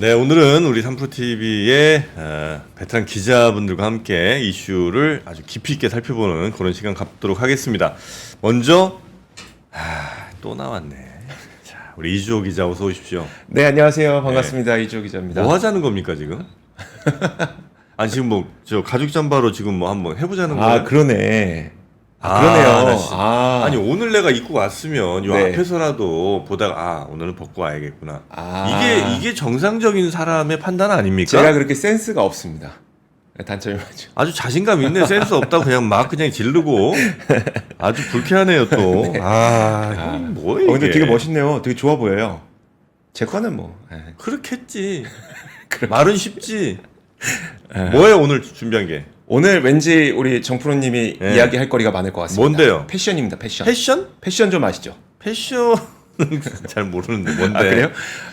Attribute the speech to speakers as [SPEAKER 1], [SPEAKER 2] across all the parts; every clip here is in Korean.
[SPEAKER 1] 네, 오늘은 우리 삼프로TV의 어, 베테랑 기자분들과 함께 이슈를 아주 깊이 있게 살펴보는 그런 시간 갖도록 하겠습니다. 먼저, 아, 또 나왔네. 자, 우리 이주호 기자 어서 오십시오.
[SPEAKER 2] 네 안녕하세요 반갑습니다 이주호 기자입니다.
[SPEAKER 1] 뭐 하자는 겁니까, 지금? 아니, 지금 뭐, 저 가죽 잠바로 지금 뭐 한번 해보자는 거예요?
[SPEAKER 2] 아 그러네. 아,
[SPEAKER 1] 아,
[SPEAKER 2] 그러네요.
[SPEAKER 1] 나 씨-
[SPEAKER 2] 아,
[SPEAKER 1] 아니 오늘 내가 입고 왔으면 요
[SPEAKER 2] 네.
[SPEAKER 1] 앞에서라도 보다가 아 오늘은 벗고 와야겠구나.
[SPEAKER 2] 아.
[SPEAKER 1] 이게 이게 정상적인 사람의 판단 아닙니까?
[SPEAKER 2] 제가 그렇게 센스가 없습니다. 단점이 맞죠.
[SPEAKER 1] 아주 자신감 있네 센스 없다고 그냥 막 그냥 지르고 아주 불쾌하네요 또. 아, 이건 뭐야 이게?
[SPEAKER 2] 어, 근데 되게 멋있네요. 되게 좋아 보여요. 제 거는 뭐. 예.
[SPEAKER 1] 그렇겠지. 말은 쉽지.
[SPEAKER 2] 예.
[SPEAKER 1] 뭐예요 오늘 준비한 게?
[SPEAKER 2] 오늘 왠지 우리 정프로님이
[SPEAKER 1] 네.
[SPEAKER 2] 이야기할 거리가 많을 것 같습니다.
[SPEAKER 1] 뭔데요?
[SPEAKER 2] 패션입니다. 패션.
[SPEAKER 1] 패션?
[SPEAKER 2] 패션 좀 아시죠?
[SPEAKER 1] 패션 잘 모르는데 뭔데?
[SPEAKER 2] 아 그래요?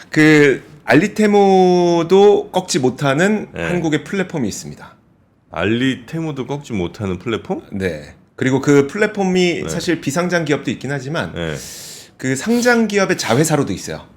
[SPEAKER 2] 그 알리테모도 꺾지 못하는
[SPEAKER 1] 네.
[SPEAKER 2] 한국의 플랫폼이 있습니다.
[SPEAKER 1] 알리 테무도 꺾지 못하는 플랫폼?
[SPEAKER 2] 네. 그리고 그 플랫폼이
[SPEAKER 1] 네.
[SPEAKER 2] 사실 비상장 기업도 있긴 하지만
[SPEAKER 1] 네.
[SPEAKER 2] 그 상장 기업의 자회사로도 있어요.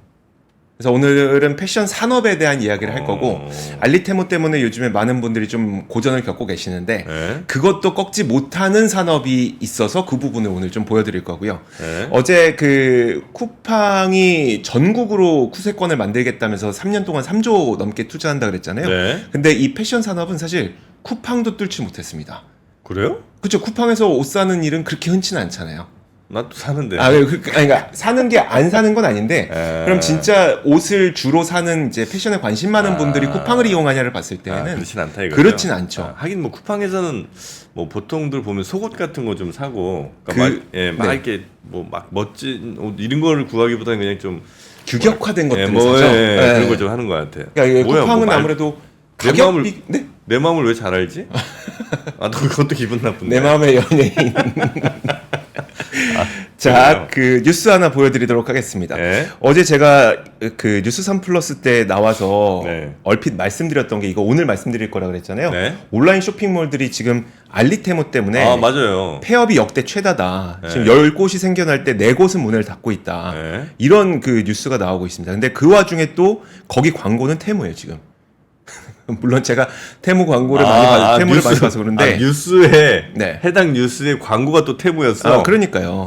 [SPEAKER 2] 그래서 오늘은 패션 산업에 대한 이야기를 할 거고
[SPEAKER 1] 어.
[SPEAKER 2] 알리테모 때문에 요즘에 많은 분들이 좀 고전을 겪고 계시는데
[SPEAKER 1] 네.
[SPEAKER 2] 그것도 꺾지 못하는 산업이 있어서 그 부분을 오늘 좀 보여드릴 거고요.
[SPEAKER 1] 네.
[SPEAKER 2] 어제 그 쿠팡이 전국으로 쿠세권을 만들겠다면서 3년 동안 3조 넘게 투자한다 그랬잖아요.
[SPEAKER 1] 네.
[SPEAKER 2] 근데 이 패션 산업은 사실 쿠팡도 뚫지 못했습니다.
[SPEAKER 1] 그래요?
[SPEAKER 2] 그렇죠. 쿠팡에서 옷 사는 일은 그렇게 흔치는 않잖아요.
[SPEAKER 1] 나또 사는데.
[SPEAKER 2] 아, 그, 그, 아니, 그러니까 사는 게 안 사는 건 아닌데,
[SPEAKER 1] 에.
[SPEAKER 2] 그럼 진짜 옷을 주로 사는 이제 패션에 관심 많은
[SPEAKER 1] 아.
[SPEAKER 2] 분들이 쿠팡을 이용하냐를 봤을
[SPEAKER 1] 아,
[SPEAKER 2] 때는
[SPEAKER 1] 그렇진 않다 이거죠.
[SPEAKER 2] 그렇진 않죠.
[SPEAKER 1] 아, 하긴 뭐 쿠팡에서는 뭐 보통들 보면 속옷 같은 거 좀 사고, 그러니까
[SPEAKER 2] 그-
[SPEAKER 1] 막, 예, 막
[SPEAKER 2] 네.
[SPEAKER 1] 이렇게 뭐 막 멋진 옷 이런 거를 구하기보다는 그냥 좀
[SPEAKER 2] 규격화된
[SPEAKER 1] 예,
[SPEAKER 2] 것들을
[SPEAKER 1] 뭐,
[SPEAKER 2] 사죠.
[SPEAKER 1] 예,
[SPEAKER 2] 네.
[SPEAKER 1] 그런 걸 좀 하는 것 같아요.
[SPEAKER 2] 그러니까
[SPEAKER 1] 뭐야,
[SPEAKER 2] 쿠팡은
[SPEAKER 1] 뭐 말-
[SPEAKER 2] 아무래도
[SPEAKER 1] 내
[SPEAKER 2] 가격비,
[SPEAKER 1] 마음을-
[SPEAKER 2] 네?
[SPEAKER 1] 내 마음을 왜 잘 알지? 아, 너 그것도 기분 나쁜데.
[SPEAKER 2] 내 마음의 연예인. 자, 그 뉴스 하나 보여드리도록 하겠습니다.
[SPEAKER 1] 네.
[SPEAKER 2] 어제 제가 그 뉴스 3 플러스 때 나와서
[SPEAKER 1] 네.
[SPEAKER 2] 얼핏 말씀드렸던 게 이거 오늘 말씀드릴 거라 그랬잖아요.
[SPEAKER 1] 네.
[SPEAKER 2] 온라인 쇼핑몰들이 지금 알리테모 때문에
[SPEAKER 1] 아, 맞아요.
[SPEAKER 2] 폐업이 역대 최다다.
[SPEAKER 1] 네.
[SPEAKER 2] 지금 10곳이 생겨날 때 4곳은 문을 닫고 있다.
[SPEAKER 1] 네.
[SPEAKER 2] 이런 그 뉴스가 나오고 있습니다. 근데 그 와중에 또 거기 광고는 테무예요, 지금. 물론 제가 테무 광고를 많이
[SPEAKER 1] 아,
[SPEAKER 2] 봐, 테무를
[SPEAKER 1] 뉴스-
[SPEAKER 2] 많이 봐서 그런데
[SPEAKER 1] 아, 뉴스에
[SPEAKER 2] 네.
[SPEAKER 1] 해당 뉴스의 광고가 또 테무였어.
[SPEAKER 2] 아, 그러니까요.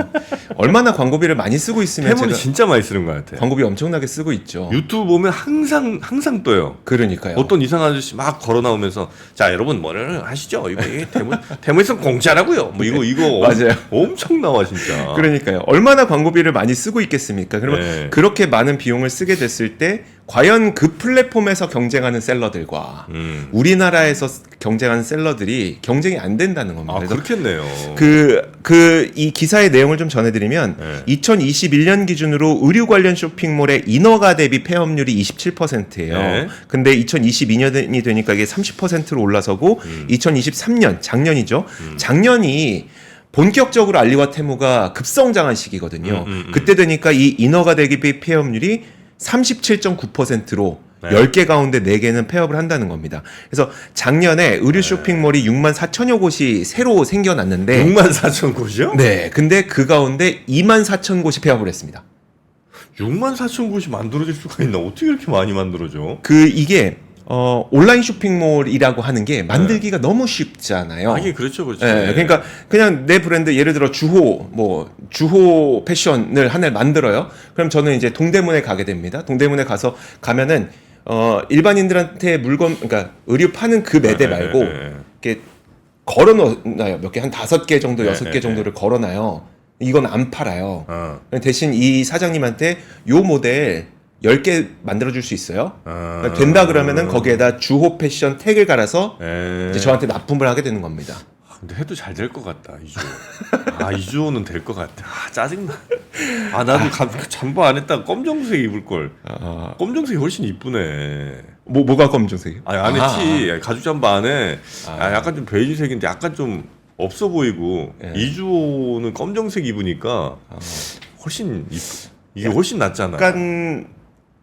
[SPEAKER 2] 얼마나 광고비를 많이 쓰고 있으면
[SPEAKER 1] 테무는 진짜 많이 쓰는 것 같아.
[SPEAKER 2] 광고비 엄청나게 쓰고 있죠.
[SPEAKER 1] 유튜브 보면 항상 항상 떠요.
[SPEAKER 2] 그러니까요.
[SPEAKER 1] 어떤 이상한 아저씨 막 걸어 나오면서 자 여러분 뭐를 하시죠 이거 대문 대문에서 공짜라고요 뭐 이거 이거 엄-
[SPEAKER 2] 맞아요.
[SPEAKER 1] 엄청 나와 진짜
[SPEAKER 2] 그러니까요. 얼마나 광고비를 많이 쓰고 있겠습니까? 그러면
[SPEAKER 1] 네.
[SPEAKER 2] 그렇게 많은 비용을 쓰게 됐을 때 과연 그 플랫폼에서 경쟁하는 셀러들과
[SPEAKER 1] 음.
[SPEAKER 2] 우리나라에서 경쟁하는 셀러들이 경쟁이 안 된다는 겁니다.
[SPEAKER 1] 아 그렇겠네요
[SPEAKER 2] 그, 그, 이 기사의 내용을 좀 전해드리면,
[SPEAKER 1] 네.
[SPEAKER 2] 2021년 기준으로 의류 관련 쇼핑몰의 인허가 대비 폐업률이 27%예요.
[SPEAKER 1] 네.
[SPEAKER 2] 근데 2022년이 되니까 이게 30%로 올라서고,
[SPEAKER 1] 음.
[SPEAKER 2] 2023년, 작년이죠. 작년이 본격적으로 알리와 테무가 급성장한 시기거든요.
[SPEAKER 1] 음, 음, 음.
[SPEAKER 2] 그때 되니까 이 인허가 대비 폐업률이 37.9%로
[SPEAKER 1] 네.
[SPEAKER 2] 10개 가운데 4개는 폐업을 한다는 겁니다. 그래서 작년에 의류 쇼핑몰이 6만 4천여 곳이 새로 생겨났는데
[SPEAKER 1] 6만 4천 곳이요?
[SPEAKER 2] 네, 근데 그 가운데 2만 4천 곳이 폐업을 했습니다.
[SPEAKER 1] 6만 4천 곳이 만들어질 수가 있나 어떻게 이렇게 많이 만들어져
[SPEAKER 2] 그 이게 어, 온라인 쇼핑몰이라고 하는 게 만들기가 너무 쉽잖아요.
[SPEAKER 1] 하긴 그렇죠 그렇죠
[SPEAKER 2] 예, 그러니까 그냥 내 브랜드 예를 들어 주호 뭐 주호 패션을 하나를 만들어요. 그럼 저는 이제 동대문에 가게 됩니다. 동대문에 가서 가면은 어 일반인들한테 물건 그러니까 의류 파는 그 매대
[SPEAKER 1] 예,
[SPEAKER 2] 말고
[SPEAKER 1] 예, 예.
[SPEAKER 2] 이렇게 걸어 놓나요. 몇 개 한 다섯 개 정도
[SPEAKER 1] 예,
[SPEAKER 2] 여섯
[SPEAKER 1] 예,
[SPEAKER 2] 개 정도를 걸어 놔요. 이건 안 팔아요.
[SPEAKER 1] 어.
[SPEAKER 2] 대신 이 사장님한테 요 모델 10개 만들어 줄 수 있어요.
[SPEAKER 1] 아.
[SPEAKER 2] 된다 그러면은 거기에다 주호 패션 태그를 갈아서
[SPEAKER 1] 에.
[SPEAKER 2] 이제 저한테 납품을 하게 되는 겁니다.
[SPEAKER 1] 아, 근데 해도 잘 될 것 같다 이주호 아 이주호는 될 것 같아 아 짜증나 아 나도 가, 잠바 안 했다가 검정색 입을 걸
[SPEAKER 2] 아,
[SPEAKER 1] 검정색이 훨씬 이쁘네
[SPEAKER 2] 뭐 뭐가 검정색이요?
[SPEAKER 1] 아니 안
[SPEAKER 2] 아,
[SPEAKER 1] 했지 가죽 잠바 안에
[SPEAKER 2] 아.
[SPEAKER 1] 아, 약간 좀 베이지색인데 약간 좀 없어 보이고
[SPEAKER 2] 예.
[SPEAKER 1] 이주호는 검정색 입으니까
[SPEAKER 2] 아.
[SPEAKER 1] 훨씬 이쁘 이게 훨씬 낫잖아
[SPEAKER 2] 약간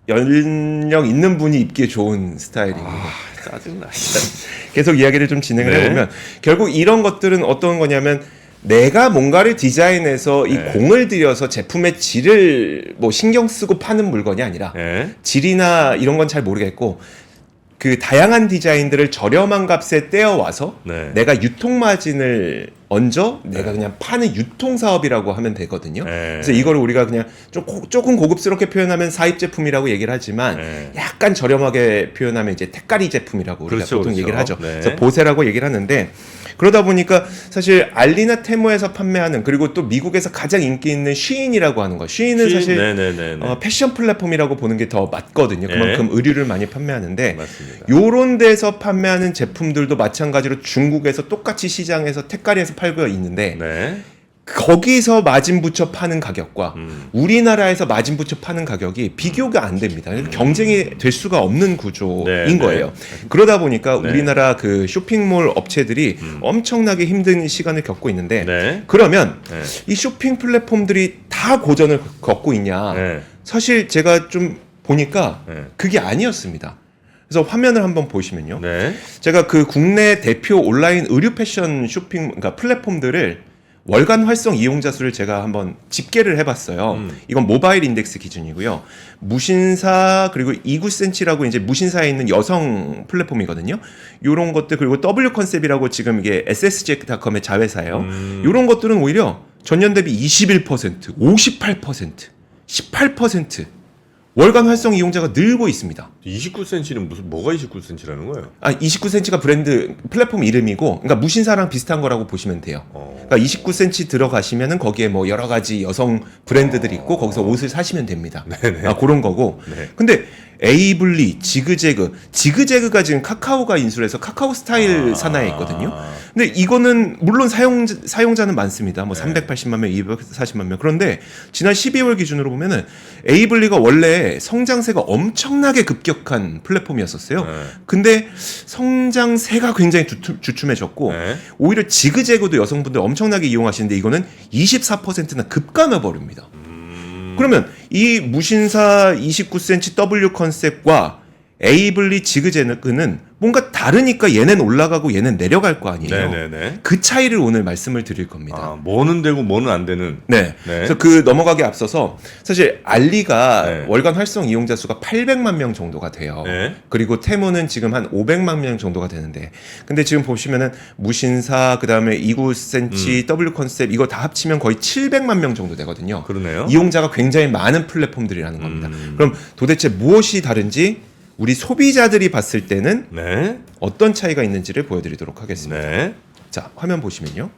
[SPEAKER 2] 연령 있는 분이 입기에 좋은 스타일입니다.
[SPEAKER 1] 아 짜증나
[SPEAKER 2] 계속 이야기를 좀 진행을
[SPEAKER 1] 네.
[SPEAKER 2] 해보면 결국 이런 것들은 어떤 거냐면 내가 뭔가를 디자인해서 이
[SPEAKER 1] 네.
[SPEAKER 2] 공을 들여서 제품의 질을 뭐 신경 쓰고 파는 물건이 아니라
[SPEAKER 1] 예.
[SPEAKER 2] 질이나 이런 건 잘 모르겠고 그 다양한 디자인들을 저렴한 값에 떼어와서
[SPEAKER 1] 네.
[SPEAKER 2] 내가 유통 마진을 얹어 내가 그냥 파는 유통 사업이라고 하면 되거든요.
[SPEAKER 1] 네.
[SPEAKER 2] 그래서 이거를 우리가 그냥 좀 고- 조금 고급스럽게 표현하면 사입 제품이라고 얘기를 하지만
[SPEAKER 1] 네.
[SPEAKER 2] 약간 저렴하게 표현하면 이제 택가리 제품이라고 우리가
[SPEAKER 1] 그렇죠,
[SPEAKER 2] 보통
[SPEAKER 1] 그렇죠.
[SPEAKER 2] 얘기를 하죠.
[SPEAKER 1] 네.
[SPEAKER 2] 그래서 보세라고 얘기를 하는데 그러다 보니까 사실 알리나 테모에서 판매하는 그리고 또 미국에서 가장 인기 있는 쉬인이라고 하는 거. 쉬인은 사실
[SPEAKER 1] 네네네.
[SPEAKER 2] 어, 패션 플랫폼이라고 보는 게 더 맞거든요. 그만큼 의류를 많이 판매하는데
[SPEAKER 1] 맞습니다.
[SPEAKER 2] 요런 데서 판매하는 제품들도 마찬가지로 중국에서 똑같이 시장에서 택가리에서 팔고 있는데
[SPEAKER 1] 네.
[SPEAKER 2] 거기서 마진 붙여 파는 가격과
[SPEAKER 1] 음.
[SPEAKER 2] 우리나라에서 마진 붙여 파는 가격이 비교가 안 됩니다. 그래서 경쟁이 될 수가 없는 구조인
[SPEAKER 1] 네, 네.
[SPEAKER 2] 거예요. 그러다 보니까
[SPEAKER 1] 네.
[SPEAKER 2] 우리나라 그 쇼핑몰 업체들이 엄청나게 힘든 시간을 겪고 있는데
[SPEAKER 1] 네.
[SPEAKER 2] 그러면
[SPEAKER 1] 네.
[SPEAKER 2] 이 쇼핑 플랫폼들이 다 고전을 겪고 있냐?
[SPEAKER 1] 네.
[SPEAKER 2] 사실 제가 좀 보니까
[SPEAKER 1] 네.
[SPEAKER 2] 그게 아니었습니다. 그래서 화면을 한번 보시면요.
[SPEAKER 1] 네.
[SPEAKER 2] 제가 그 국내 대표 온라인 의류 패션 쇼핑 그러니까 플랫폼들을 월간 활성 이용자 수를 제가 한번 집계를 해봤어요.
[SPEAKER 1] 음.
[SPEAKER 2] 이건 모바일 인덱스 기준이고요. 무신사 그리고 이구센치라고 이제 무신사에 있는 여성 플랫폼이거든요. 요런 것들 그리고 W 컨셉이라고 지금 이게 SSJ닷컴의 자회사예요.
[SPEAKER 1] 음.
[SPEAKER 2] 요런 것들은 오히려 전년 대비 21%, 58%, 18% 월간 활성 이용자가 늘고 있습니다.
[SPEAKER 1] 29cm는 무슨 뭐가 29cm라는 거예요?
[SPEAKER 2] 아, 29cm가 브랜드 플랫폼 이름이고, 그러니까 무신사랑 비슷한 거라고 보시면 돼요.
[SPEAKER 1] 어.
[SPEAKER 2] 그러니까 29cm 들어가시면은 거기에 뭐 여러 가지 여성 브랜드들이 있고 거기서 옷을 사시면 됩니다.
[SPEAKER 1] 네네.
[SPEAKER 2] 아, 그런 거고.
[SPEAKER 1] 네.
[SPEAKER 2] 근데 에이블리, 지그재그, 지그재그가 지금 카카오가 인수해서 카카오 스타일
[SPEAKER 1] 아.
[SPEAKER 2] 산하에 있거든요. 근데 이거는 물론 사용 사용자는 많습니다. 뭐
[SPEAKER 1] 네.
[SPEAKER 2] 380만 명, 240만 명. 그런데 지난 12월 기준으로 보면은 에이블리가 원래 성장세가 엄청나게 급격한 플랫폼이었었어요.
[SPEAKER 1] 네.
[SPEAKER 2] 근데 성장세가 굉장히 주춤, 주춤해졌고
[SPEAKER 1] 네.
[SPEAKER 2] 오히려 지그재그도 여성분들 엄청나게 이용하시는데 이거는 24%나 급감해 버립니다.
[SPEAKER 1] 음.
[SPEAKER 2] 그러면 이 무신사 29cm W 컨셉과 에이블리 지그재그는 뭔가 다르니까 얘는 올라가고 얘는 내려갈 거 아니에요.
[SPEAKER 1] 네네네.
[SPEAKER 2] 그 차이를 오늘 말씀을 드릴 겁니다.
[SPEAKER 1] 아, 뭐는 되고 뭐는 안 되는.
[SPEAKER 2] 네.
[SPEAKER 1] 네.
[SPEAKER 2] 그래서 그 넘어가기 앞서서 사실 알리가
[SPEAKER 1] 네.
[SPEAKER 2] 월간 활성 이용자 수가 800만 명 정도가 돼요.
[SPEAKER 1] 네.
[SPEAKER 2] 그리고 테무는 지금 한 500만 명 정도가 되는데 근데 지금 보시면은 무신사 그다음에 29cm
[SPEAKER 1] 음.
[SPEAKER 2] W 컨셉 이거 다 합치면 거의 700만 명 정도 되거든요.
[SPEAKER 1] 그러네요.
[SPEAKER 2] 이용자가 굉장히 많은 플랫폼들이라는 겁니다.
[SPEAKER 1] 음.
[SPEAKER 2] 그럼 도대체 무엇이 다른지 우리 소비자들이 봤을 때는
[SPEAKER 1] 네.
[SPEAKER 2] 어떤 차이가 있는지를 보여드리도록 하겠습니다.
[SPEAKER 1] 네.
[SPEAKER 2] 자, 화면 보시면요.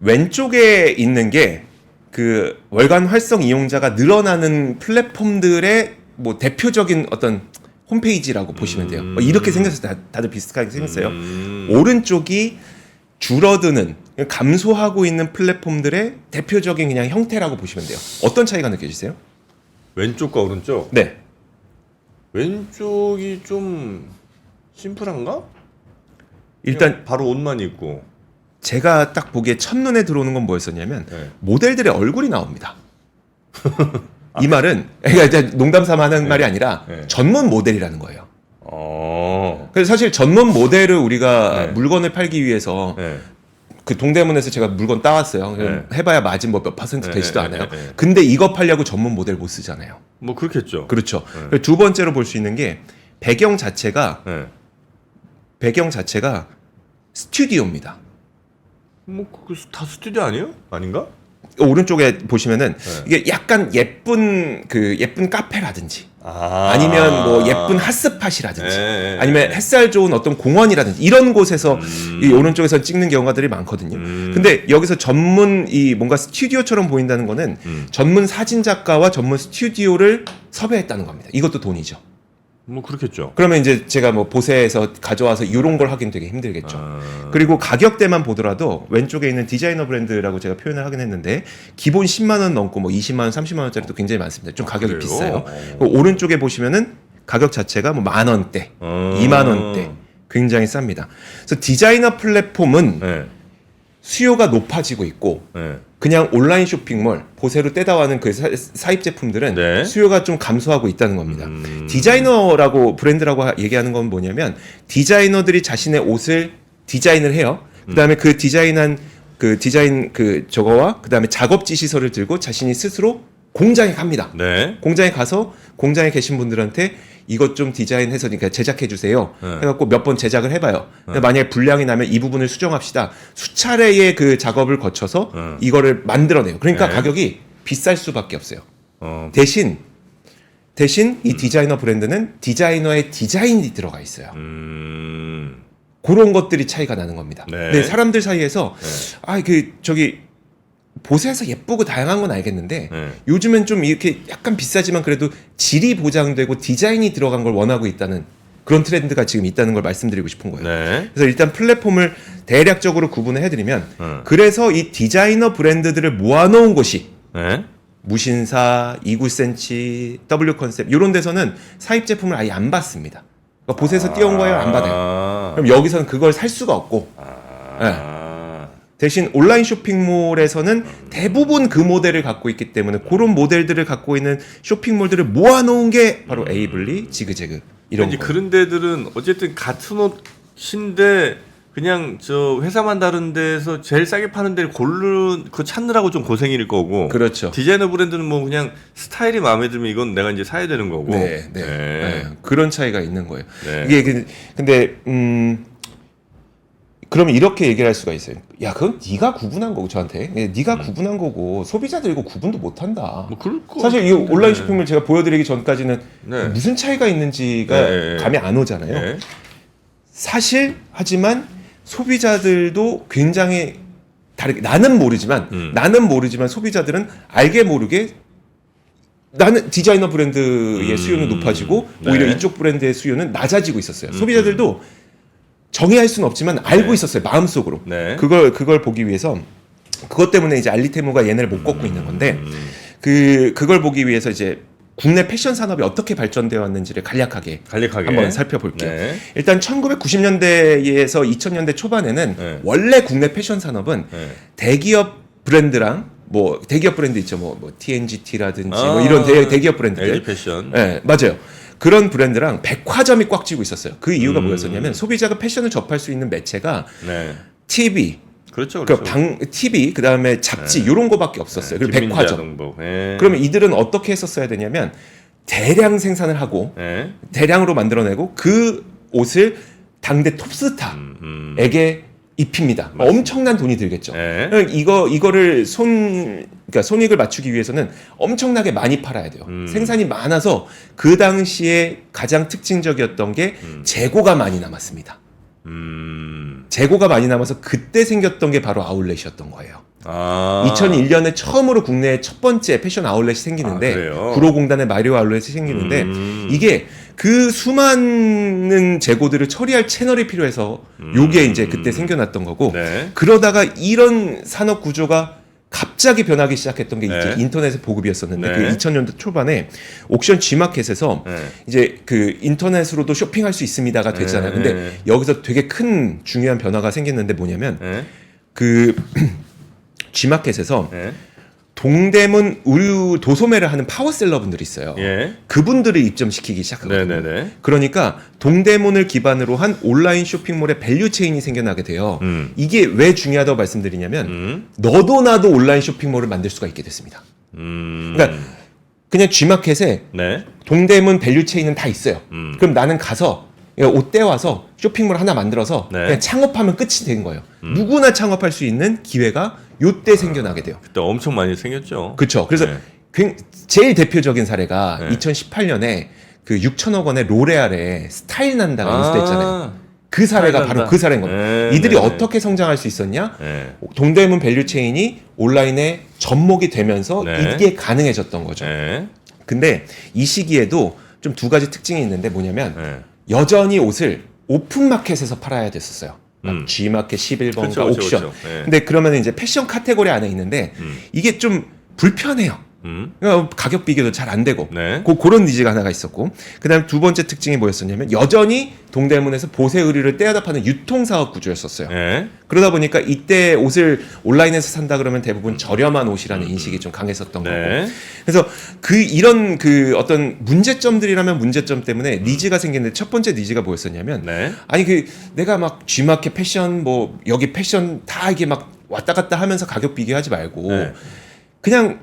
[SPEAKER 2] 왼쪽에 있는 게 그 월간 활성 이용자가 늘어나는 플랫폼들의 뭐 대표적인 어떤 홈페이지라고 보시면 돼요. 뭐 이렇게 생겼어요. 다, 다들 비슷하게 생겼어요.
[SPEAKER 1] 음.
[SPEAKER 2] 오른쪽이 줄어드는 감소하고 있는 플랫폼들의 대표적인 그냥 형태라고 보시면 돼요. 어떤 차이가 느껴지세요?
[SPEAKER 1] 왼쪽과 오른쪽.
[SPEAKER 2] 네.
[SPEAKER 1] 왼쪽이 좀 심플한가?
[SPEAKER 2] 일단
[SPEAKER 1] 그냥 바로 옷만 입고.
[SPEAKER 2] 제가 딱 보기에 첫눈에 들어오는 건 뭐였었냐면
[SPEAKER 1] 네.
[SPEAKER 2] 모델들의 얼굴이 나옵니다. 이 말은 그러니까 이제 농담 삼아 하는 말이 아니라
[SPEAKER 1] 네.
[SPEAKER 2] 전문 모델이라는 거예요.
[SPEAKER 1] 어.
[SPEAKER 2] 그래서 사실 전문 모델을 우리가
[SPEAKER 1] 네.
[SPEAKER 2] 물건을 팔기 위해서
[SPEAKER 1] 네.
[SPEAKER 2] 그 동대문에서 제가 물건 따왔어요. 그럼
[SPEAKER 1] 네.
[SPEAKER 2] 해봐야 마진 뭐 몇 퍼센트
[SPEAKER 1] 네,
[SPEAKER 2] 되지도
[SPEAKER 1] 네,
[SPEAKER 2] 않아요.
[SPEAKER 1] 네, 네.
[SPEAKER 2] 근데 이거 팔려고 전문 모델 못 쓰잖아요.
[SPEAKER 1] 뭐 그렇겠죠.
[SPEAKER 2] 그렇죠.
[SPEAKER 1] 네.
[SPEAKER 2] 두 번째로 볼 수 있는 게 배경 자체가
[SPEAKER 1] 네.
[SPEAKER 2] 배경 자체가 스튜디오입니다.
[SPEAKER 1] 뭐그다 스튜디오 아니에요? 아닌가?
[SPEAKER 2] 오른쪽에 보시면은
[SPEAKER 1] 네.
[SPEAKER 2] 이게 약간 예쁜 그 예쁜 카페라든지
[SPEAKER 1] 아.
[SPEAKER 2] 아니면 뭐 예쁜 핫스팟이라든지
[SPEAKER 1] 네, 네,
[SPEAKER 2] 아니면
[SPEAKER 1] 네.
[SPEAKER 2] 햇살 좋은 어떤 공원이라든지 이런 곳에서
[SPEAKER 1] 음.
[SPEAKER 2] 이 오른쪽에서 찍는 경우들이 많거든요.
[SPEAKER 1] 음.
[SPEAKER 2] 근데 여기서 전문 이 뭔가 스튜디오처럼 보인다는 거는
[SPEAKER 1] 음.
[SPEAKER 2] 전문 사진 작가와 전문 스튜디오를 섭외했다는 겁니다. 이것도 돈이죠.
[SPEAKER 1] 뭐 그렇겠죠.
[SPEAKER 2] 그러면 이제 제가 뭐 보세에서 가져와서 이런 걸 하긴 되게 힘들겠죠.
[SPEAKER 1] 아.
[SPEAKER 2] 그리고 가격대만 보더라도 왼쪽에 있는 디자이너 브랜드라고 제가 표현을 하긴 했는데 기본 10만 원 넘고 뭐 20만 원, 30만 원짜리도 굉장히 많습니다. 좀 가격이
[SPEAKER 1] 그래요?
[SPEAKER 2] 비싸요.
[SPEAKER 1] 어.
[SPEAKER 2] 그 오른쪽에 보시면은 가격 자체가 뭐 만 원대,
[SPEAKER 1] 어.
[SPEAKER 2] 2만 원대 굉장히 쌉니다. 그래서 디자이너 플랫폼은
[SPEAKER 1] 네.
[SPEAKER 2] 수요가 높아지고 있고
[SPEAKER 1] 네.
[SPEAKER 2] 그냥 온라인 쇼핑몰 보세로 떼다와는 그 사- 사입 제품들은
[SPEAKER 1] 네.
[SPEAKER 2] 수요가 좀 감소하고 있다는 겁니다.
[SPEAKER 1] 음.
[SPEAKER 2] 디자이너라고 브랜드라고 하- 얘기하는 건 뭐냐면 디자이너들이 자신의 옷을 디자인을 해요. 그다음에 그 디자인한 그 디자인 그 저거와 그다음에 작업지 시설을 들고 자신이 스스로 공장에 갑니다.
[SPEAKER 1] 네.
[SPEAKER 2] 공장에 가서 공장에 계신 분들한테 이것 좀 디자인해서 그러니까 제작해 주세요.
[SPEAKER 1] 네.
[SPEAKER 2] 해갖고 몇 번 제작을 해봐요. 근데 만약에 불량이 나면 이 부분을 수정합시다. 수차례의 그 작업을 거쳐서
[SPEAKER 1] 네.
[SPEAKER 2] 이거를 만들어내요. 그러니까
[SPEAKER 1] 네.
[SPEAKER 2] 가격이 비쌀 수밖에 없어요.
[SPEAKER 1] 어,
[SPEAKER 2] 대신 대신 이 디자이너 브랜드는 디자이너의 디자인이 들어가 있어요.
[SPEAKER 1] 음.
[SPEAKER 2] 그런 것들이 차이가 나는 겁니다.
[SPEAKER 1] 네.
[SPEAKER 2] 근데 사람들 사이에서
[SPEAKER 1] 네.
[SPEAKER 2] 아그 저기 보세에서 예쁘고 다양한 건 알겠는데
[SPEAKER 1] 네.
[SPEAKER 2] 요즘엔 좀 이렇게 약간 비싸지만 그래도 질이 보장되고 디자인이 들어간 걸 원하고 있다는 그런 트렌드가 지금 있다는 걸 말씀드리고 싶은 거예요.
[SPEAKER 1] 네.
[SPEAKER 2] 그래서 일단 플랫폼을 대략적으로 구분을 해드리면
[SPEAKER 1] 음.
[SPEAKER 2] 그래서 이 디자이너 브랜드들을 모아놓은 곳이
[SPEAKER 1] 네.
[SPEAKER 2] 무신사, 29cm, W 컨셉 이런 데서는 사입 제품을 아예 안 받습니다. 그러니까 보세에서 띄운 거예요, 안 받아요.
[SPEAKER 1] 아.
[SPEAKER 2] 그럼 여기서는 그걸 살 수가 없고
[SPEAKER 1] 아.
[SPEAKER 2] 대신 온라인 쇼핑몰에서는 대부분 그 모델을 갖고 있기 때문에 그런 모델들을 갖고 있는 쇼핑몰들을 모아놓은 게 바로 에이블리, 지그재그 이런 거.
[SPEAKER 1] 그런 데들은 어쨌든 같은 옷인데 그냥 저 회사만 다른 데서 제일 싸게 파는 데를 고르 그 찾느라고 좀 고생일 거고
[SPEAKER 2] 그렇죠.
[SPEAKER 1] 디자이너 브랜드는 뭐 그냥 스타일이 마음에 들면 이건 내가 이제 사야 되는 거고
[SPEAKER 2] 네, 네, 네. 그런 차이가 있는 거예요.
[SPEAKER 1] 네.
[SPEAKER 2] 이게 그- 근데 음 그러면 이렇게 얘기를 할 수가 있어요. 야, 그건 네가 구분한 거고 저한테. 예, 네가 구분한 거고 소비자들 이거 구분도 못 한다.
[SPEAKER 1] 뭐 그럴 거
[SPEAKER 2] 사실 이
[SPEAKER 1] 같은데.
[SPEAKER 2] 온라인 쇼핑몰 제가 보여드리기 전까지는
[SPEAKER 1] 네.
[SPEAKER 2] 무슨 차이가 있는지가
[SPEAKER 1] 네, 네, 네.
[SPEAKER 2] 감이 안 오잖아요.
[SPEAKER 1] 네.
[SPEAKER 2] 사실 하지만 소비자들도 굉장히 다르게 나는 모르지만
[SPEAKER 1] 음.
[SPEAKER 2] 나는 모르지만 소비자들은 알게 모르게 나는 디자이너 브랜드의
[SPEAKER 1] 음.
[SPEAKER 2] 수요는 높아지고
[SPEAKER 1] 네.
[SPEAKER 2] 오히려 이쪽 브랜드의 수요는 낮아지고 있었어요. 소비자들도 정의할 수는 없지만 알고
[SPEAKER 1] 네.
[SPEAKER 2] 있었어요 마음속으로.
[SPEAKER 1] 네.
[SPEAKER 2] 그걸 그걸 보기 위해서 그것 때문에 이제 알리테무가 얘네를 못 걷고 있는 건데
[SPEAKER 1] 음.
[SPEAKER 2] 그 그걸 보기 위해서 이제 국내 패션 산업이 어떻게 발전되어 왔는지를 간략하게
[SPEAKER 1] 간략하게
[SPEAKER 2] 한번 살펴볼게요.
[SPEAKER 1] 네.
[SPEAKER 2] 일단 1990년대에서 2000년대 초반에는
[SPEAKER 1] 네.
[SPEAKER 2] 원래 국내 패션 산업은
[SPEAKER 1] 네.
[SPEAKER 2] 대기업 브랜드랑 뭐 대기업 브랜드 있죠. 뭐, 뭐 TNGT라든지 뭐
[SPEAKER 1] 아,
[SPEAKER 2] 이런 대, 대기업 브랜드들.
[SPEAKER 1] LG 패션
[SPEAKER 2] 네, 맞아요. 그런 브랜드랑 백화점이 꽉 쥐고 있었어요. 그 이유가
[SPEAKER 1] 음.
[SPEAKER 2] 뭐였었냐면 소비자가 패션을 접할 수 있는 매체가
[SPEAKER 1] 네.
[SPEAKER 2] TV,
[SPEAKER 1] 그렇죠
[SPEAKER 2] 그
[SPEAKER 1] 그렇죠
[SPEAKER 2] 방 TV, 그다음에 잡지 요런 거밖에 없었어요. 그리고
[SPEAKER 1] 김민자
[SPEAKER 2] 백화점.
[SPEAKER 1] 네.
[SPEAKER 2] 그러면 이들은 어떻게 했었어야 되냐면 대량 생산을 하고
[SPEAKER 1] 네.
[SPEAKER 2] 대량으로 만들어내고 그 옷을 당대 톱스타에게
[SPEAKER 1] 음, 음.
[SPEAKER 2] 입힙니다. 엄청난 돈이 들겠죠.
[SPEAKER 1] 네.
[SPEAKER 2] 그러니까 이거 이거를 손 그러니까 손익을 맞추기 위해서는 엄청나게 많이 팔아야 돼요.
[SPEAKER 1] 음.
[SPEAKER 2] 생산이 많아서 그 당시에 가장 특징적이었던 게 재고가 많이 남았습니다.
[SPEAKER 1] 음.
[SPEAKER 2] 재고가 많이 남아서 그때 생겼던 게 바로 아울렛이었던 거예요.
[SPEAKER 1] 아.
[SPEAKER 2] 2001년에 처음으로 국내에 첫 번째 패션 아울렛이 생기는데
[SPEAKER 1] 아?
[SPEAKER 2] 구로공단의 마리오 아울렛이 생기는데
[SPEAKER 1] 음.
[SPEAKER 2] 이게 그 수많은 재고들을 처리할 채널이 필요해서 요게 이제 그때 생겨났던 거고
[SPEAKER 1] 음. 네.
[SPEAKER 2] 그러다가 이런 산업 구조가 갑자기 변하기 시작했던 게
[SPEAKER 1] 네.
[SPEAKER 2] 이제 인터넷의 보급이었었는데
[SPEAKER 1] 네.
[SPEAKER 2] 그 2000년대 초반에 옥션 G마켓에서
[SPEAKER 1] 네.
[SPEAKER 2] 이제 그 인터넷으로도 쇼핑할 수 있습니다가 됐잖아요.
[SPEAKER 1] 네.
[SPEAKER 2] 근데 여기서 되게 큰 중요한 변화가 생겼는데 뭐냐면
[SPEAKER 1] 네.
[SPEAKER 2] 그 G마켓에서
[SPEAKER 1] 네.
[SPEAKER 2] 동대문 의류 도소매를 하는 파워셀러분들이 있어요.
[SPEAKER 1] 예.
[SPEAKER 2] 그분들을 입점시키기 시작하거든요.
[SPEAKER 1] 네네네.
[SPEAKER 2] 그러니까 동대문을 기반으로 한 온라인 쇼핑몰의 밸류 체인이 생겨나게 돼요.
[SPEAKER 1] 음.
[SPEAKER 2] 이게 왜 중요하다고 말씀드리냐면
[SPEAKER 1] 음.
[SPEAKER 2] 너도 나도 온라인 쇼핑몰을 만들 수가 있게 됐습니다.
[SPEAKER 1] 음.
[SPEAKER 2] 그러니까 그냥 G마켓에
[SPEAKER 1] 네.
[SPEAKER 2] 동대문 밸류 체인은 다 있어요.
[SPEAKER 1] 음.
[SPEAKER 2] 그럼 나는 가서 옷 떼와서 쇼핑몰 하나 만들어서
[SPEAKER 1] 네. 음.
[SPEAKER 2] 그냥 창업하면 끝이 된 거예요. 누구나 창업할 수 있는 기회가 요때 생겨나게 돼요.
[SPEAKER 1] 그때 엄청 많이 생겼죠.
[SPEAKER 2] 그렇죠. 그래서
[SPEAKER 1] 네.
[SPEAKER 2] 굉- 제일 대표적인 사례가
[SPEAKER 1] 네.
[SPEAKER 2] 2018년에 그 6천억 원의 로레알의 스타일 난다가
[SPEAKER 1] 아.
[SPEAKER 2] 인수됐잖아요. 그 사례가 바로. 그 사례인 겁니다.
[SPEAKER 1] 네,
[SPEAKER 2] 이들이
[SPEAKER 1] 네,
[SPEAKER 2] 어떻게 성장할 수 있었냐?
[SPEAKER 1] 네.
[SPEAKER 2] 동대문 밸류 체인이 온라인에 접목이 되면서
[SPEAKER 1] 네.
[SPEAKER 2] 이게 가능해졌던 거죠.
[SPEAKER 1] 네.
[SPEAKER 2] 근데 이 시기에도 좀 두 가지 특징이 있는데 뭐냐면
[SPEAKER 1] 네.
[SPEAKER 2] 여전히 옷을 오픈 마켓에서 팔아야 됐었어요.
[SPEAKER 1] 음.
[SPEAKER 2] G 마켓 11번가
[SPEAKER 1] 그쵸, 그쵸,
[SPEAKER 2] 옥션.
[SPEAKER 1] 그쵸. 네.
[SPEAKER 2] 근데 그러면 이제 패션 카테고리 안에 있는데
[SPEAKER 1] 음.
[SPEAKER 2] 이게 좀 불편해요.
[SPEAKER 1] 음.
[SPEAKER 2] 그러니까 가격 비교도 잘 안 되고
[SPEAKER 1] 네.
[SPEAKER 2] 고, 그런 니즈가 하나가 있었고 그다음 두 번째 특징이 뭐였었냐면 여전히 동대문에서 보세 의류를 떼어다 파는 유통 사업 구조였었어요.
[SPEAKER 1] 네.
[SPEAKER 2] 그러다 보니까 이때 옷을 온라인에서 산다 그러면 대부분 저렴한 옷이라는 인식이 좀 강했었던 거고.
[SPEAKER 1] 네.
[SPEAKER 2] 그래서 그 이런 그 어떤 문제점들이라면 문제점 때문에 니즈가 생겼는데 첫 번째 니즈가 뭐였었냐면
[SPEAKER 1] 네.
[SPEAKER 2] 아니 그 내가 막 G마켓 패션 뭐 여기 패션 다 이게 막 왔다 갔다 하면서 가격 비교하지 말고
[SPEAKER 1] 네.
[SPEAKER 2] 그냥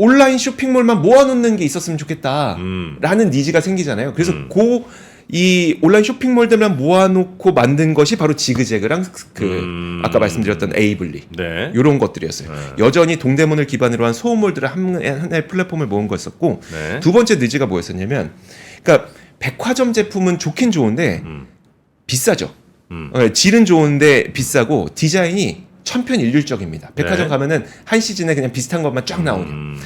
[SPEAKER 2] 온라인 쇼핑몰만 모아놓는 게 있었으면 좋겠다.
[SPEAKER 1] 음.
[SPEAKER 2] 라는 니즈가 생기잖아요. 그래서
[SPEAKER 1] 음.
[SPEAKER 2] 그 이 온라인 쇼핑몰들만 모아놓고 만든 것이 바로 지그재그랑 그
[SPEAKER 1] 음.
[SPEAKER 2] 아까 말씀드렸던 에이블리
[SPEAKER 1] 네.
[SPEAKER 2] 이런 것들이었어요.
[SPEAKER 1] 네.
[SPEAKER 2] 여전히 동대문을 기반으로 한 소모몰들을 한 하나의 플랫폼을 모은 거였었고
[SPEAKER 1] 네.
[SPEAKER 2] 두 번째 니즈가 뭐였었냐면, 그러니까 백화점 제품은 좋긴 좋은데
[SPEAKER 1] 음.
[SPEAKER 2] 비싸죠.
[SPEAKER 1] 음.
[SPEAKER 2] 어, 질은 좋은데 비싸고 디자인이 천편일률적입니다. 백화점
[SPEAKER 1] 네.
[SPEAKER 2] 가면은 한 시즌에 그냥 비슷한 것만 쫙 나오는.
[SPEAKER 1] 음.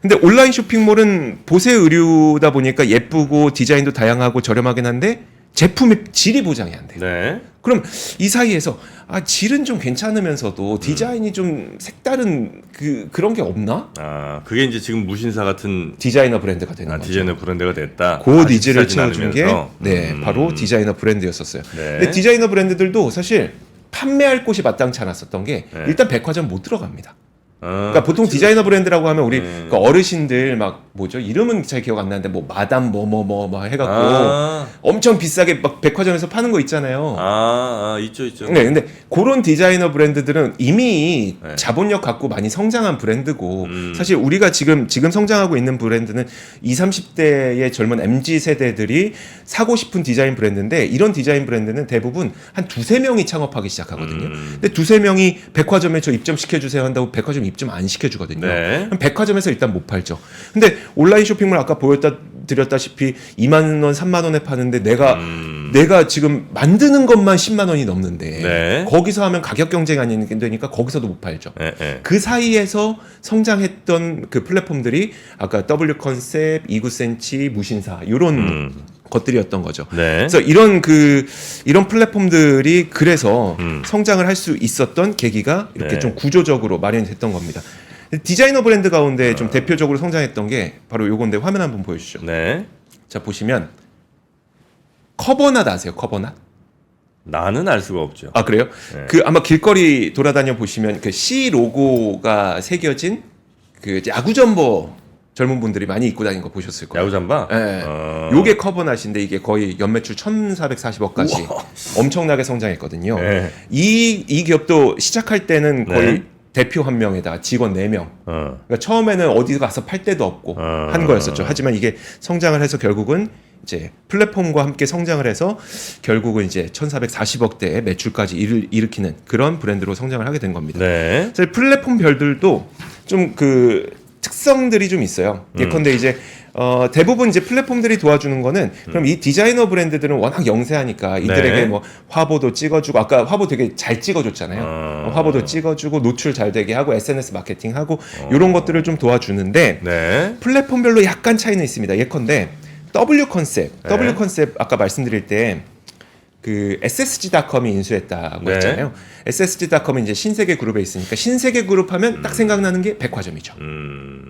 [SPEAKER 2] 근데 온라인 쇼핑몰은 보세 의류다 보니까 예쁘고 디자인도 다양하고 저렴하긴 한데 제품의 질이 보장이 안 돼요.
[SPEAKER 1] 네.
[SPEAKER 2] 그럼 이 사이에서 아 질은 좀 괜찮으면서도 디자인이 좀 색다른 그 그런 게 없나?
[SPEAKER 1] 아, 그게 이제 지금 무신사 같은
[SPEAKER 2] 디자이너 브랜드가 되는
[SPEAKER 1] 아,
[SPEAKER 2] 거죠.
[SPEAKER 1] 디자이너 브랜드가 됐다.
[SPEAKER 2] 그
[SPEAKER 1] 아,
[SPEAKER 2] 니즈를 채워준 게
[SPEAKER 1] 않으면서.
[SPEAKER 2] 네,
[SPEAKER 1] 음.
[SPEAKER 2] 바로 디자이너 브랜드였었어요.
[SPEAKER 1] 네.
[SPEAKER 2] 근데 디자이너 브랜드들도 사실 판매할 곳이 마땅치 않았었던 게
[SPEAKER 1] 네.
[SPEAKER 2] 일단 백화점 못 들어갑니다.
[SPEAKER 1] 아,
[SPEAKER 2] 그러니까 보통 디자이너 브랜드라고 하면 우리
[SPEAKER 1] 네.
[SPEAKER 2] 그 어르신들 막 뭐죠 이름은 잘 기억 안 나는데 뭐 마담 뭐 뭐 뭐 뭐 해갖고
[SPEAKER 1] 아,
[SPEAKER 2] 엄청 비싸게 막 백화점에서 파는 거 있잖아요.
[SPEAKER 1] 아, 아, 있죠, 있죠.
[SPEAKER 2] 네, 근데 그런 디자이너 브랜드들은 이미
[SPEAKER 1] 네.
[SPEAKER 2] 자본력 갖고 많이 성장한 브랜드고
[SPEAKER 1] 음.
[SPEAKER 2] 사실 우리가 지금 지금 성장하고 있는 브랜드는 20, 30대의 젊은 MZ 세대들이 사고 싶은 디자인 브랜드인데 이런 디자인 브랜드는 대부분 한 두세 명이 창업하기 시작하거든요.
[SPEAKER 1] 음.
[SPEAKER 2] 근데 두세 명이 백화점에 저 입점 시켜 주세요 한다고 백화점 입점 안 시켜 주거든요.
[SPEAKER 1] 네.
[SPEAKER 2] 그럼 백화점에서 일단 못 팔죠. 근데 온라인 쇼핑몰 아까 보였다 드렸다시피 2만 원, 3만 원에 파는데 내가
[SPEAKER 1] 음.
[SPEAKER 2] 내가 지금 만드는 것만 10만 원이 넘는데
[SPEAKER 1] 네.
[SPEAKER 2] 거기서 하면 가격 경쟁이 안 되니까 거기서도 못 팔죠.
[SPEAKER 1] 예, 예.
[SPEAKER 2] 그 사이에서 성장했던 그 플랫폼들이 아까 W 컨셉, 29cm, 무신사 이런
[SPEAKER 1] 음.
[SPEAKER 2] 것들이었던 거죠.
[SPEAKER 1] 네.
[SPEAKER 2] 그래서 이런 그 이런 플랫폼들이 그래서
[SPEAKER 1] 음.
[SPEAKER 2] 성장을 할 수 있었던 계기가 이렇게
[SPEAKER 1] 네.
[SPEAKER 2] 좀 구조적으로 마련이 됐던 겁니다. 디자이너 브랜드 가운데
[SPEAKER 1] 아.
[SPEAKER 2] 좀 대표적으로 성장했던 게 바로 요건데 화면 한번 보여주시죠.
[SPEAKER 1] 네.
[SPEAKER 2] 자 보시면 커버낫 아세요? 커버낫?
[SPEAKER 1] 나는 알 수가 없죠.
[SPEAKER 2] 아 그래요?
[SPEAKER 1] 네.
[SPEAKER 2] 그 아마 길거리 돌아다녀 보시면 그 C 로고가 새겨진 그 야구 점퍼 젊은 분들이 많이 입고 다니는 거 보셨을 거예요.
[SPEAKER 1] 야구 잠바?
[SPEAKER 2] 예.
[SPEAKER 1] 어.
[SPEAKER 2] 요게 커버낫인데 이게 거의 연매출 1,440억까지
[SPEAKER 1] 우와.
[SPEAKER 2] 엄청나게 성장했거든요.
[SPEAKER 1] 네.
[SPEAKER 2] 이, 이 기업도 시작할 때는 거의
[SPEAKER 1] 네.
[SPEAKER 2] 대표 한 명에다 직원 4명.
[SPEAKER 1] 어.
[SPEAKER 2] 그러니까 처음에는 어디 가서 팔 데도 없고
[SPEAKER 1] 어.
[SPEAKER 2] 한 거였었죠. 하지만 이게 성장을 해서 결국은 이제 플랫폼과 함께 성장을 해서 결국은 이제 1,440억대의 매출까지 일, 일으키는 그런 브랜드로 성장을 하게 된 겁니다.
[SPEAKER 1] 네.
[SPEAKER 2] 사실 플랫폼별들도 좀 그 특성들이 좀 있어요.
[SPEAKER 1] 음.
[SPEAKER 2] 예컨대 이제 어, 대부분 이제 플랫폼들이 도와주는 거는 그럼 이 디자이너 브랜드들은 워낙 영세하니까 이들에게
[SPEAKER 1] 음. 네.
[SPEAKER 2] 뭐 화보도 찍어주고 아까 화보 되게 잘 찍어줬잖아요.
[SPEAKER 1] 어.
[SPEAKER 2] 화보도 찍어주고 노출 잘 되게 하고 SNS 마케팅하고 이런 것들을 좀 도와주는데
[SPEAKER 1] 네.
[SPEAKER 2] 플랫폼별로 약간 차이는 있습니다. 예컨대 W 컨셉,
[SPEAKER 1] 네.
[SPEAKER 2] W 컨셉 아까 말씀드릴 때 그 SSG.com이 인수했다고
[SPEAKER 1] 네.
[SPEAKER 2] 했잖아요. SSG.com은 이제 신세계 그룹에 있으니까 신세계 그룹 하면 딱 생각나는 게 백화점이죠.
[SPEAKER 1] 음.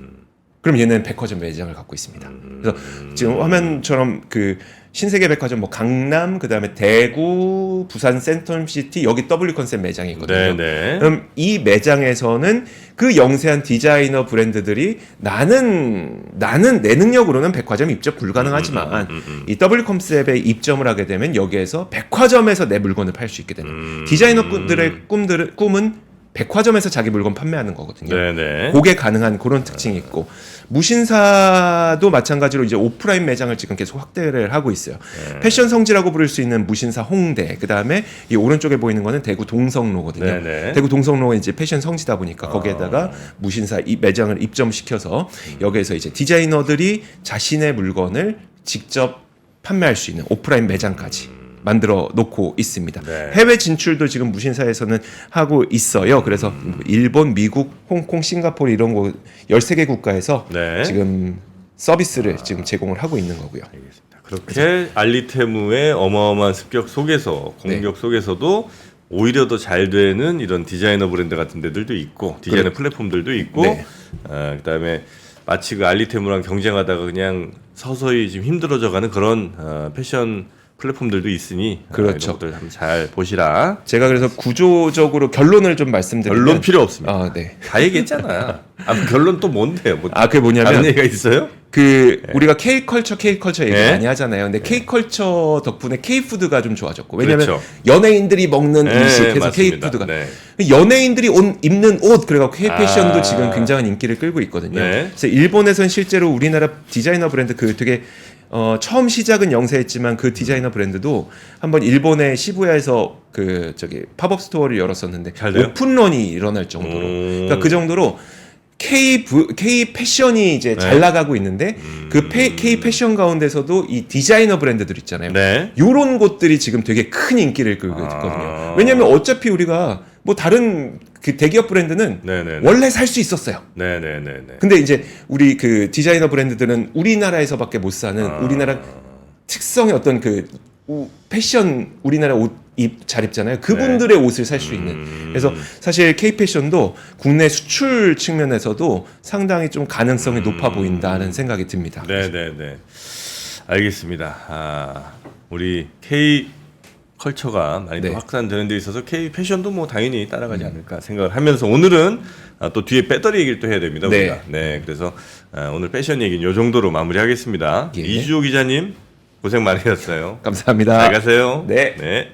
[SPEAKER 2] 그럼 얘는 백화점 매장을 갖고 있습니다. 그래서 지금 화면처럼 그 신세계 백화점 뭐 강남 그다음에 대구 부산 센텀시티 여기 W 컨셉 매장이 있거든요.
[SPEAKER 1] 네, 네.
[SPEAKER 2] 그럼 이 매장에서는 그 영세한 디자이너 브랜드들이 나는 나는 내 능력으로는 백화점 입점 불가능하지만
[SPEAKER 1] 음, 음, 음.
[SPEAKER 2] 이 W 컨셉에 입점을 하게 되면 여기에서 백화점에서 내 물건을 팔 수 있게 되는
[SPEAKER 1] 음.
[SPEAKER 2] 디자이너들의 꿈들은 꿈은 백화점에서 자기 물건 판매하는 거거든요.
[SPEAKER 1] 네, 네.
[SPEAKER 2] 그게 가능한 그런 특징이 있고 무신사도 마찬가지로 이제 오프라인 매장을 지금 계속 확대를 하고 있어요.
[SPEAKER 1] 네.
[SPEAKER 2] 패션 성지라고 부를 수 있는 무신사 홍대, 그 다음에 이 오른쪽에 보이는 거는 대구 동성로거든요.
[SPEAKER 1] 네네.
[SPEAKER 2] 대구 동성로가 이제 패션 성지다 보니까 거기에다가 무신사 이 매장을 입점시켜서 여기에서 이제 디자이너들이 자신의 물건을 직접 판매할 수 있는 오프라인 매장까지 만들어 놓고 있습니다.
[SPEAKER 1] 네.
[SPEAKER 2] 해외 진출도 지금 무신사에서는 하고 있어요. 그래서
[SPEAKER 1] 음.
[SPEAKER 2] 일본, 미국, 홍콩, 싱가포르 이런 곳 13개 국가에서
[SPEAKER 1] 네.
[SPEAKER 2] 지금 서비스를 지금 제공을 하고 있는 거고요.
[SPEAKER 1] 알겠습니다. 그렇게 알리테무의 어마어마한 습격 속에서 공격
[SPEAKER 2] 네.
[SPEAKER 1] 속에서도 오히려 더 잘 되는 이런 디자이너 브랜드 같은 데들도 있고 디자이너 플랫폼들도 있고
[SPEAKER 2] 네.
[SPEAKER 1] 어, 그다음에 마치 그 알리테무랑 경쟁하다가 그냥 서서히 지금 힘들어져가는 그런 어, 패션 플랫폼들도 있으니 어,
[SPEAKER 2] 그렇죠.
[SPEAKER 1] 이런 것들 한번 잘 보시라.
[SPEAKER 2] 제가 그래서 구조적으로 결론을 좀 말씀드리면
[SPEAKER 1] 결론 필요 없습니다.
[SPEAKER 2] 아, 네.
[SPEAKER 1] 다 얘기했잖아. 아, 결론 또 뭔데요? 뭐
[SPEAKER 2] 아, 그게 뭐냐면
[SPEAKER 1] 다른 얘기가 있어요?
[SPEAKER 2] 그 우리가 K 컬처 K 컬처 얘기
[SPEAKER 1] 네.
[SPEAKER 2] 많이 하잖아요. 근데 K 컬처 덕분에 K 푸드가 좀 좋아졌고 왜냐면
[SPEAKER 1] 그렇죠.
[SPEAKER 2] 연예인들이 먹는
[SPEAKER 1] 네,
[SPEAKER 2] 음식 해서 K. 푸드가
[SPEAKER 1] 네.
[SPEAKER 2] 연예인들이 옷, 입는 옷 그래갖고 K 패션도
[SPEAKER 1] 아.
[SPEAKER 2] 지금 굉장한 인기를 끌고 있거든요.
[SPEAKER 1] 네.
[SPEAKER 2] 그래서 일본에서는 실제로 우리나라 디자이너 브랜드 그 되게 어, 처음 시작은 영세했지만 그 디자이너 브랜드도 한번 일본의 시부야에서 그 저기 팝업 스토어를 열었었는데? 오픈런이 일어날 정도로
[SPEAKER 1] 음.
[SPEAKER 2] 그러니까 그 정도로 K 부, K 패션이 이제
[SPEAKER 1] 네.
[SPEAKER 2] 잘 나가고 있는데 그 페, K 패션 가운데서도 이 디자이너 브랜드들 있잖아요.
[SPEAKER 1] 네.
[SPEAKER 2] 요런 곳들이 지금 되게 큰 인기를 끌고
[SPEAKER 1] 아.
[SPEAKER 2] 있거든요. 왜냐면 어차피 우리가 뭐 다른 그 대기업 브랜드는
[SPEAKER 1] 네네네.
[SPEAKER 2] 원래 살 수 있었어요.
[SPEAKER 1] 네네네네.
[SPEAKER 2] 근데 이제 우리 그 디자이너 브랜드들은 우리나라에서밖에 못 사는
[SPEAKER 1] 아.
[SPEAKER 2] 우리나라 특성의 어떤 그 우- 패션 우리나라 옷 입 잘 입잖아요. 그분들의 옷을 살 수 있는.
[SPEAKER 1] 네. 음.
[SPEAKER 2] 그래서 사실 K 패션도 국내 수출 측면에서도 상당히 좀 가능성이 높아 보인다는 생각이 듭니다.
[SPEAKER 1] 네네네. 알겠습니다. 아, 우리 K 컬처가 많이
[SPEAKER 2] 네.
[SPEAKER 1] 또 확산되는 데 있어서 K 패션도 뭐 당연히 따라가지 않을까 생각을 하면서 오늘은 아, 또 뒤에 배터리 얘기를 또 해야 됩니다.
[SPEAKER 2] 네.
[SPEAKER 1] 우리가. 네. 그래서 아, 오늘 패션 얘기는 이 정도로 마무리하겠습니다.
[SPEAKER 2] 예.
[SPEAKER 1] 이주호 기자님 고생 많으셨어요.
[SPEAKER 2] 감사합니다.
[SPEAKER 1] 잘 가세요.
[SPEAKER 2] 네.
[SPEAKER 1] 네.